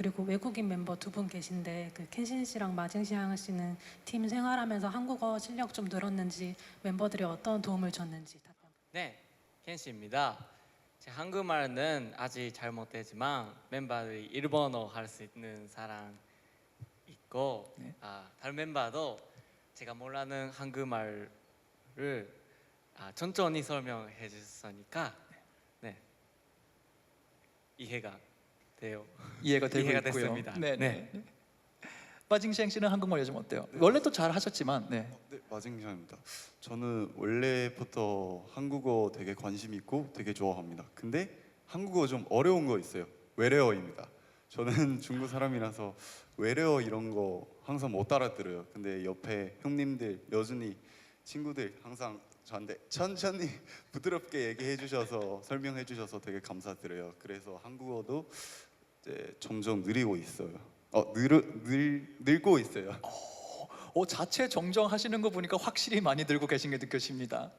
그리고 외국인 멤버 두 분 계신데 그 켄신 씨랑 마징시앙 씨는 팀 생활하면서 한국어 실력 좀 늘었는지 멤버들이 어떤 도움을 줬는지 답변. 네, 켄시입니다. 제 한국말은 아직 잘 못되지만 멤버들이 일본어 할 수 있는 사람 있고 네. 아, 다른 멤버도 제가 몰라는 한국말을 아, 천천히 설명해 주셨으니까 네 이해가 돼요. 이해가 되고 이해가 있고요. 됐습니다. 네, 네. 네. 빠징시행 씨는 한국말 요즘 어때요? 원래 또 잘 하셨지만 네. 네, 마징샤입니다. 저는 원래부터 한국어 되게 관심 있고 되게 좋아합니다. 근데 한국어 좀 어려운 거 있어요. 외래어입니다. 저는 중국 사람이라서 외래어 이런 거 항상 못 알아들어요. 근데 옆에 형님들, 여준이 친구들 항상 저한테 천천히 부드럽게 얘기해 주셔서 설명해 주셔서 되게 감사드려요. 그래서 한국어도 이제 점점 느리고 있어요. 어, 늘, 늘, 늘고 있어요. 어, 자체 정정하시는 거 보니까 확실히 많이 들고 계신 게 느껴집니다.